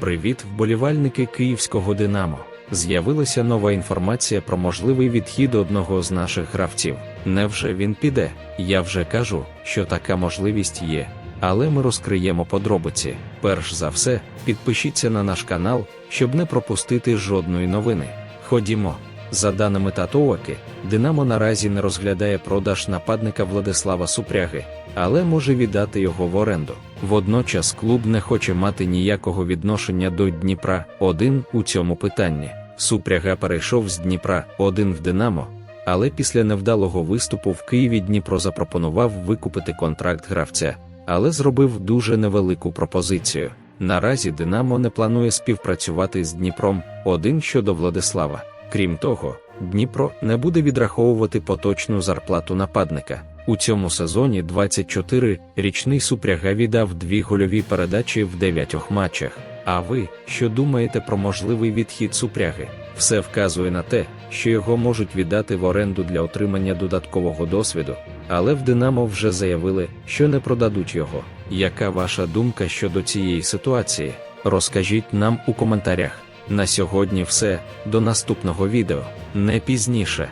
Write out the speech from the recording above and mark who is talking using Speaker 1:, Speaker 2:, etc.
Speaker 1: Привіт, вболівальники київського Динамо. З'явилася нова інформація про можливий відхід одного з наших гравців. Невже він піде? Я вже кажу, що така можливість є. Але ми розкриємо подробиці. Перш за все, підпишіться на наш канал, щоб не пропустити жодної новини. Ходімо. За даними Татоаки, Динамо наразі не розглядає продаж нападника Владислава Супряги, але може віддати його в оренду. Водночас клуб не хоче мати ніякого відношення до Дніпра 1 у цьому питанні. Супряга перейшов з Дніпра 1 в Динамо, але після невдалого виступу в Києві Дніпро запропонував викупити контракт гравця, але зробив дуже невелику пропозицію. Наразі Динамо не планує співпрацювати з Дніпром 1 щодо Владислава. Крім того, Дніпро не буде відраховувати поточну зарплату нападника. У цьому сезоні 24-річний Супряга віддав дві гольові передачі в дев'ятьох матчах. А ви що думаєте про можливий відхід Супряги? Все вказує на те, що його можуть віддати в оренду для отримання додаткового досвіду, але в Динамо вже заявили, що не продадуть його. Яка ваша думка щодо цієї ситуації? Розкажіть нам у коментарях. На сьогодні все. До наступного відео не пізніше.